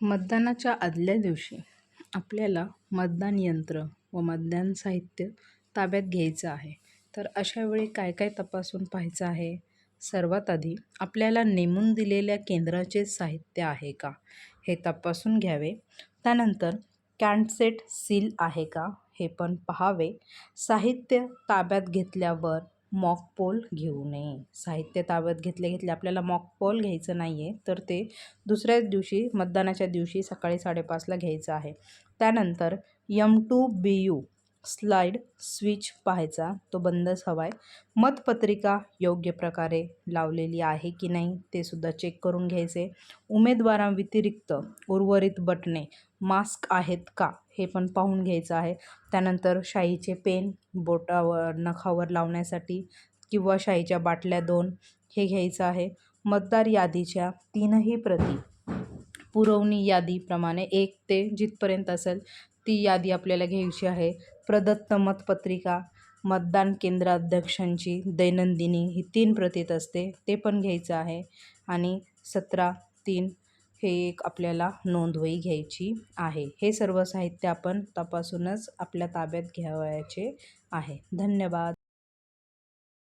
मतदानाच्या आदल्या दिवशी आपल्याला मतदान यंत्र व मतदान साहित्य ताब्यात घ्यायचं आहे. तर अशा वेळी काय काय तपासून पाहायचं आहे? सर्वात आधी आपल्याला नेमून दिलेल्या केंद्राचे साहित्य आहे का? हे तपासून घ्यावे. त्यानंतर कॅन्डसेट सील आहे का? हे पण पहावे. साहित्य ताब्यात घेतल्यावर मॉक पोल घेऊ नये. साहित्य ताब्यात घेतले घेतले आपल्याला मॉक पोल घ्यायचं नाही आहे तर ते दुसऱ्याच दिवशी मतदानाच्या दिवशी सकाळी साडेपाचला घ्यायचं आहे. त्यानंतर M two B U slide switch पाहायचा तो बंदच हवा आहे मतपत्रिका योग्य प्रकारे लावलेली आहे की नाही ते सुद्धा चेक करून घ्यायचे. उमेदवारांव्यतिरिक्त उर्वरित बटणे मास्क आहेत का हे पण पाहून घ्यायचं आहे. त्यानंतर शाईचे पेन बोटावर नखावर लावण्यासाठी किंवा शाईच्या बाटल्या दोन हे घ्यायचं आहे. मतदार यादीच्या तीनही प्रती पुरवणी यादीप्रमाणे एक ते जिथपर्यंत असेल ती यादी आपल्याला घ्यायची आहे. प्रदत्त मतपत्रिका मतदान केंद्राध्यक्षांची दैनंदिनी ही तीन प्रतीत असते ते पण घ्यायचं आहे. आणि सतरा तीन हे एक आपल्याला नोंदवही घ्यायची आहे. हे सर्व साहित्य आपण तपासूनच आपल्या ताब्यात घ्यावयाचे आहे. धन्यवाद.